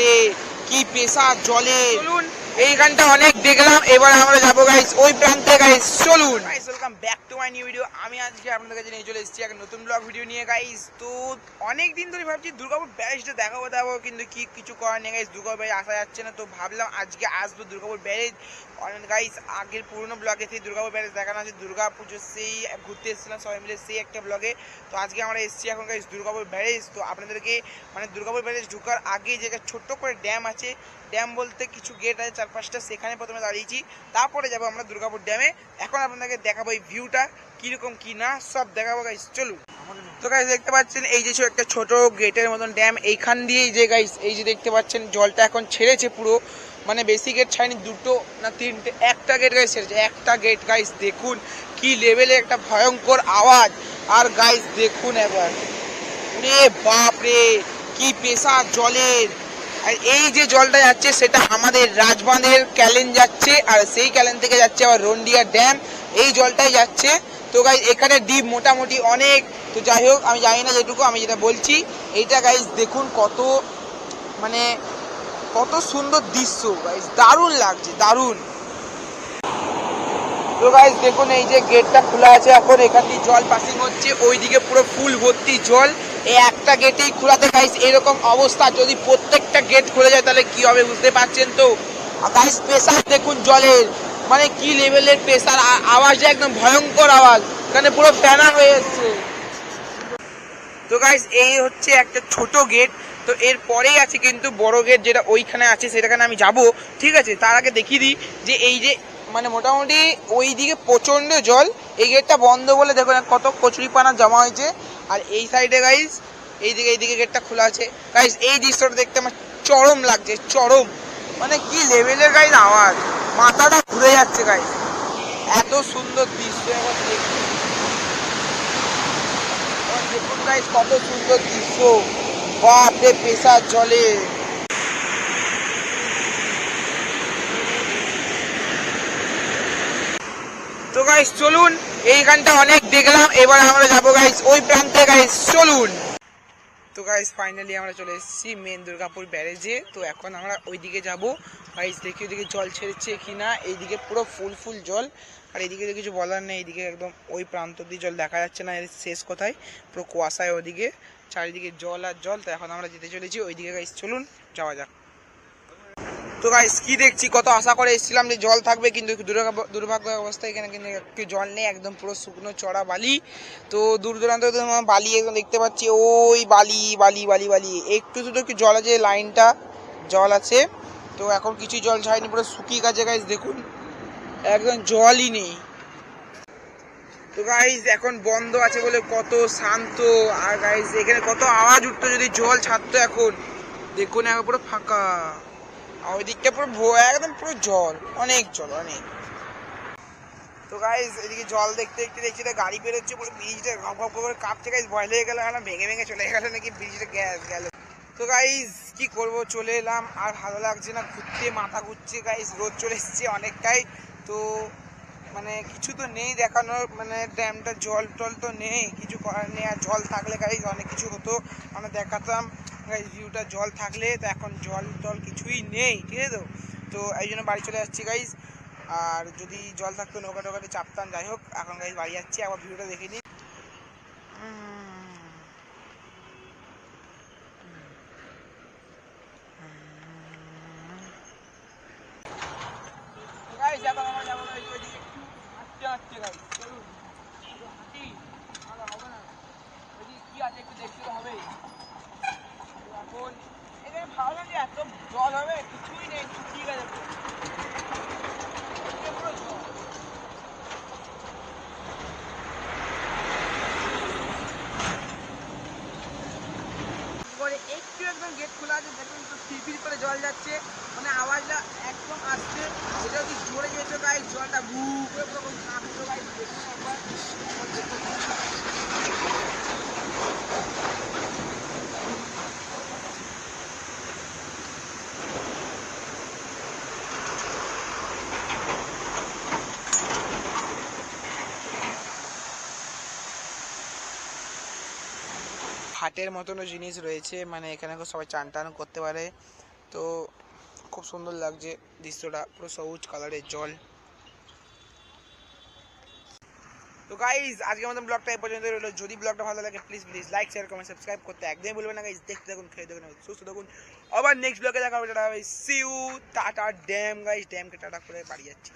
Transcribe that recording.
বাপরে কি পেশা জলে? এইখানটা অনেক দেখলাম, এবার আমরা যাব গাইস ওই প্রান্তে গাইস চলুন। Welcome back to my new video আমি আজকে আপনাদের কাছে নিয়ে চলে এসেছি একটা নতুন ব্লগ ভিডিও নিয়ে গাইস তো অনেক দিন ধরে ভাবছি দুর্গাপুর ব্যারেজটা দেখাবো দেখাবো, কিন্তু কি কিছু করার নেই গাইস দুর্গাপুর আসা যাচ্ছে না, তো ভাবলাম আজকে আসব দুর্গাপুর ব্যারেজ গাইস আগের পুরনো ব্লগে সেই দুর্গাপুর ব্যারেজ দেখানো আছে দুর্গা পুজো সেই ঘুরতে এসেছিলাম, সবাই মিলে সেই একটা ব্লগে তো আজকে আমরা এসেছি এখন গাইস দুর্গাপুর ব্যারেজ তো আপনাদেরকে মানে দুর্গাপুর ব্যারেজ ঢোকার আগে যে ছোট্ট করে ড্যাম আছে ড্যাম বলতে কিছু গেট আছে চার পাঁচটা সেখানে প্রথমে দাঁড়িয়েছি। তারপরে যাব আমরা দুর্গাপুর ড্যামে। এখন আপনাদেরকে দেখাবো এই ভিউটা কীরকম কি না, সব দেখাবো গাইস চলুন। তো গাইস দেখতে পাচ্ছেন, এই যে একটা ছোট গেটের মতন ড্যাম, এইখান দিয়েই যে গাইস এই যে দেখতে পাচ্ছেন, জলটা এখন ছেড়েছে পুরো। মানে বেশি গেট ছাড়েনি, দুটো না তিনটে, একটা গেট গাইস ছেড়েছে। একটা গেট গাইস দেখুন কি লেভেলে একটা ভয়ঙ্কর আওয়াজ। আর গাইস দেখুন এবার। রে বাপ রে কি পেশা জলের। আর এই যে জলটা যাচ্ছে, সেটা আমাদের রাজবাঁধের ক্যালেন যাচ্ছে, আর সেই ক্যালেন থেকে যাচ্ছে আবার রন্ডিয়া ড্যাম। এই জলটাই যাচ্ছে। তো গাইজ এখানে ডিপ মোটামুটি অনেক। তো যাই হোক, আমি জানি না যেটুকু আমি যেটা বলছি। এইটা গাইজ দেখুন কত মানে কত সুন্দর দৃশ্য গাইজ দারুণ লাগছে, দারুণ। তো গাইজ দেখুন এই যে গেটটা খোলা আছে এখন, এখান দিয়ে জল পাসিং হচ্ছে। ওইদিকে পুরো ফুল ভর্তি জল। এই একটা গেটেই খোলাতে গাইস এরকম অবস্থা। যদি প্রত্যেকটা গেট খুলে যায়, তাহলে কি হবে বুঝতে পারছেন তো? গাইস প্রেসার দেখুন জলের। মানে কি লেভেলের প্রেসার আওয়াজটা একদম ভয়ঙ্কর আওয়াজ। মানে পুরো ফ্যানা হয়ে যাচ্ছে। তো গাইস এই হচ্ছে একটা ছোট গেট তো এর পরেই আছে কিন্তু বড় গেট যেটা ওইখানে আছে, সেটাখানে আমি যাব। ঠিক আছে, তার আগে দেখিয়ে দিই যে এই যে মানে মোটামুটি ওই দিকে প্রচণ্ড জল। এই গেটটা বন্ধ বলে দেখুন, কত কচুরিপানা জমা হয়েছে। আর এই সাইডে গাইজ এইদিকে এইদিকে গেটটা খোলা আছে। গাইজ এই দৃশ্যটা দেখতে আমার চরম লাগছে, চরম। মানে কি লেভেলের গাইজ আওয়াজ। মাথাটা ঘুরে যাচ্ছে গাইজ এত সুন্দর দৃশ্য এবার দেখুন গাইজ কত সুন্দর দৃশ্য। বাপরে পেশার জলে। তো গাইস চলুন এইখানটা অনেক দেখলাম, এবার আমরা যাব গাইস ওই প্রান্তে গাইস চলুন। তো গাইস ফাইনালি আমরা চলে এসেছি মেন দুর্গাপুর ব্যারেজে তো এখন আমরা ওইদিকে যাব। গাইস দেখি ওইদিকে জল ছেড়েছে কি না এইদিকে পুরো ফুল ফুল জল। আর এইদিকে তো কিছু বলার নেই, এইদিকে একদম ওই প্রান্ত দিয়ে জল দেখা যাচ্ছে না, এর শেষ কোথায়? পুরো কুয়াশায় ওদিকে। চারিদিকে জল আর জল, তো এখন আমরা যেতে চলেছি। ওইদিকে গাইস চলুন, যাওয়া যাক। তো গাইস কি দেখছি? কত আশা করে এসেছিলাম যে জল থাকবে, কিন্তু দুর্ভাগ্য অবস্থায় এখানে কিন্তু একটু জল নেই, একদম পুরো শুকনো চড়া বালি। তো দূর দূরান্ত বালি একদম দেখতে পাচ্ছি, ওই বালি বালি বালি বালি। একটু শুধু একটু জল আছে, লাইনটা জল আছে। তো এখন কিছু জল ছাড়েনি, পুরো শুকিয়ে গেছে গাইস দেখুন। একদম জলই নেই। তো গাইজ এখন বন্ধ আছে বলে কত শান্ত। আর গাইজ এখানে কত আওয়াজ উঠতো যদি জল ছাড়তো এখন। দেখুন, এখন পুরো ফাঁকা। আর ওই দিকটা পুরো একদম পুরো জল, অনেক জল, অনেক। তো গাইজ এদিকে জল দেখতে দেখতে দেখছি তো গাড়ি বেরোচ্ছে পুরো ব্রিজটা ঘপ ঘপ করে কাঁপছে। গাইজ ভয় লেগে গেল এখন ভেঙে ভেঙে চলে গেল নাকি ব্রিজটা গ্যাস গেল তো গাইজ কি করব? চলে এলাম, আর ভালো লাগছে না, ঘুরতে মাথা ঘুরছে। গাইজ রোদ চলে এসছে অনেকটাই। তো মানে কিছু তো নেই দেখানোর মানে ড্যামটা জল টল তো নেই, কিছু করার নেই। আর জল থাকলে গাইজ অনেক কিছু হতো। আমরা দেখাতাম। গাইজ ভিউটা জল থাকলে তো এখন জল টল কিছুই নেই ঠিক আছে তো তো এই জন্য বাড়ি চলে যাচ্ছি গাইজ আর যদি জল থাকতো নৌকা টোকাতে চাপতাম যাই হোক এখন গাইজ বাড়ি যাচ্ছি আবার ভিউটা দেখে নিই হবে না ওইদিকে কি আছে একটু দেখতে তো হবেই তো জল হবে, কিছুই নেই, শুকিয়ে গেছে পুরো। জল। একটু একদম গেট খোলা আছে, দেখুন তো ফিরফির করে জল যাচ্ছে মানে আওয়াজটা একদম আসছে এটা যদি জোরে যেত গাই জলটা ভু করে পুরো কাঁপতো গাই দেখুন একবার হাটের মতনও জিনিস রয়েছে মানে এখানে সবাই চান টান করতে পারে। তো খুব সুন্দর লাগছে দৃশ্যটা, পুরো সবুজ কালারের জল। তো গাইজ আজকের মতন ব্লগটা এই পর্যন্ত রইল। যদি ব্লগটা ভালো লাগে please please like share comment subscribe করতে একদমই বলবেন না গাইজ দেখতে থাকুন, খেয়ে দেখুন, সুস্থ থাকুন। আবার নেক্সট ব্লগে দেখা হবে। Tata see you tata dam guys ড্যামকে tata করে বাড়ি যাচ্ছি।